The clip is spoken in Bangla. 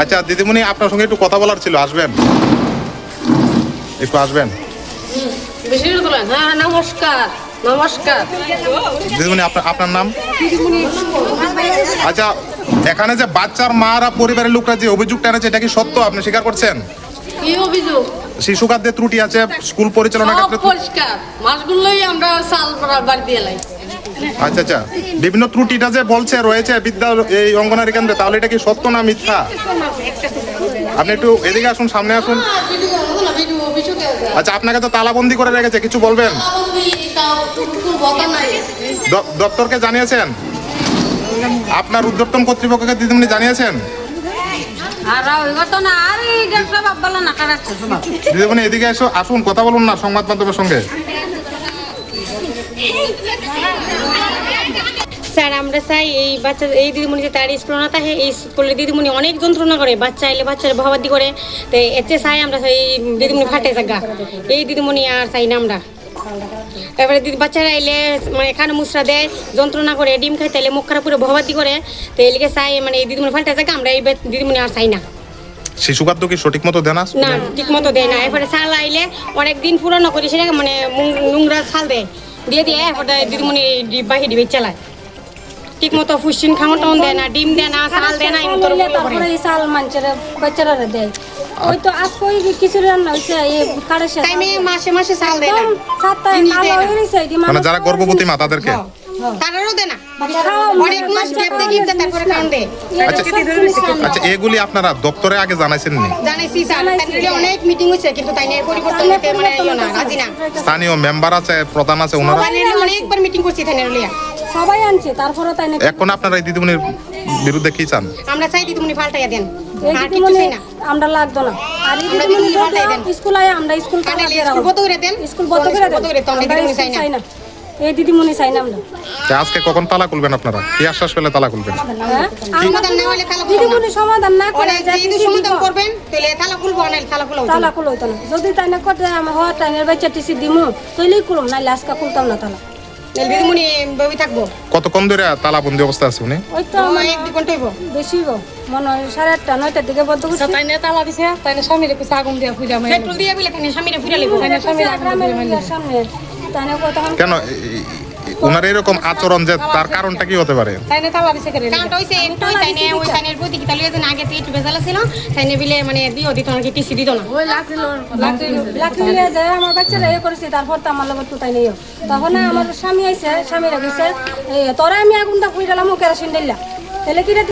আচ্ছা দিদিমণি, আপনার সঙ্গে একটু কথা বলার ছিল, আসবেন? একটু আসবেন? দিদিমণি, আপনার নাম? আচ্ছা এখানে যে বাচ্চার মারা পরিবারের লোকরা যে অভিযোগটা এনেছে, এটা কি সত্য? আপনি স্বীকার করছেন? কি শিশু খাদ্যে ত্রুটি আছে, স্কুল পরিচালনা পরিষ্কার। মাছগুলোই আমরা চাল বাড়ি দিয়ে আচ্ছা আচ্ছা। বিভিন্ন ত্রুটিটা যে বলছে, রয়েছে বিদ্যা এই অঙ্গনারী কেন্দ্রে, তাহলে এটা কি সত্য না মিথ্যা? আপনি একটু এদিকে আসুন, সামনে আসুন। আচ্ছা আপনাকে তো তালাবন্দি করে রেখেছে, কিছু বলবেন? দপ্তরকে জানিয়েছেন? আপনার উদ্যোক্তম কর্তৃপক্ষকে দিদিমণি জানিয়েছেন? দিদিমণি, এদিকে এসো, আসুন, কথা বলুন না সংবাদ মাধ্যমের সঙ্গে। স্যার, আমরা চাই এই বাচ্চা এই দিদিমণি যে তার না থাকে এই স্কুলের দিদিমণি অনেক যন্ত্রণা করে, বাচ্চা এলে বাচ্চার ভবাদি করে। তো এর চেয়ে চাই আমরা এই দিদিমণি ফাটে জায়গা এই দিদিমণি আর চাই না আমরা। তারপরে দিদি বাচ্চারা এলে মানে এখানে মুসরা দেয়, যন্ত্রণা করে, ডিম খাইতে এলে মুখ খারাপ করে ভবাদি করে। তো এলিকে চাই মানে এই দিদিমণি ফাটে জায়গা আমরা এই দিদিমণি আর চাই না। শিশু খাদ্য কি সঠিক মতো দেনা না ঠিক মতো দেয় না। এরপরে ছাল আইলে অনেক দিন পুরনো করে সেটা মানে নোংরা ছাল দেয়। দিয়ে দিয়ে এরপরে দিদিমণি বাহি ডিবে চালায় ঠিক মতো ফুসিন খাওয়া টাউন দেয় না ডিম দেয় না ছাল দেয় না এই মতো তারপরে এই চাল মানুষের বাচ্চারা দেয়। ওই তো আজকে ওই কিছু রান্না হয়েছে এই কারের সাথে মাসে মাসে দেয় না। দেয়। হয়ে মানে যারা গর্ভবতী মা তাদেরকে? তারারও দেয় না। অনেক মাস গ্যাপ দিয়ে গিফট তারপরে খাওয়ান দেয় আচ্ছা আচ্ছা এগুলি আপনারা দপ্তরে আগে জানাইছেন নি জানাইছি স্যার। তাই অনেক মিটিং হয়েছে কিন্তু তাই নিয়ে পরিবর্তন হতে মানে ইয়ে না রাজি না। স্থানীয় মেম্বার আছে প্রধান আছে ওনারা? অনেকবার মিটিং করছি তাই নিয়ে সবাই আনছে তারপরে তাই না এখন আপনারা এই দিদিমণির বিরুদ্ধে কি চান? আমরা চাই দিদিমণি পাল্টাইয়া দেন। আর কিছু চাই না। আমরা লাগতো না। আর দিদিমণি দিদিমণি দেন। স্কুল আয় আমরা স্কুল কাটাইলে স্কুল বন্ধ করে দেন। স্কুল বন্ধ করে দেন। আমরা আমরা দিদিমণি স্কুল চাই না। চাই না। এই দিদিমণি চাই না আমরা। আজকে কখন তালা খুলবেন আপনারা? কি আশ্বাস পেলে তালা খুলবেন? হ্যাঁ? সমাধান না হলে তালা খুলবো না। দিদিমণি সমাধান না করে যদি সমাধান করবেন তাহলে তালা খুলবো না তালা খুলবো তালা খুলো হইতো না। যদি তাই না করতে আমার হওয়ার টাইমের বাচ্চা টিসি দিমু তৈলেই খুলুম নাইলে আজকে খুলতাম না তালা। দিদিমণি বই থাকব। কতক্ষণ ধরে তালা বন্দি অবস্থা আছে উনি? ওই তো আমার এক দুই ঘণ্টা হইব। বেশি গো মনে হয় সাড়ে আটটা নয়টার দিকে বদ্ধ করছি। তাই নিয়ে তালা দিছে? তাই নিয়ে স্বামীর একটু আগুন দিয়া পূজা মারি পেট্রোল দিয়ে বলে তাই স্বামীরা ফিরে লিখব তাই না কথা কেন ওনার এরকম আচরণ যে তার কারণটা কি হতে পারে? তাই নিয়ে তালা দিছে করে কারণটা হইছে একটু তাই নিয়ে ওই তাইনের প্রতি কি তাহলে যেন আগে থেকে একটু ছিল তাই নিয়ে বিলে মানে দিও দিত না কি টিসি দিত না। ওই লাকড়ি লাকড়ি লাকড়ি নিয়ে যায় আমার বাচ্চারা এ করেছে তারপর তো আমার লগত তাই নেই তখন আমার স্বামী আইছে স্বামীরা গেছে এই তোরা আমি আগুনটা ফুই দিলাম ও কেরাসিন দিলাম তাহলে কি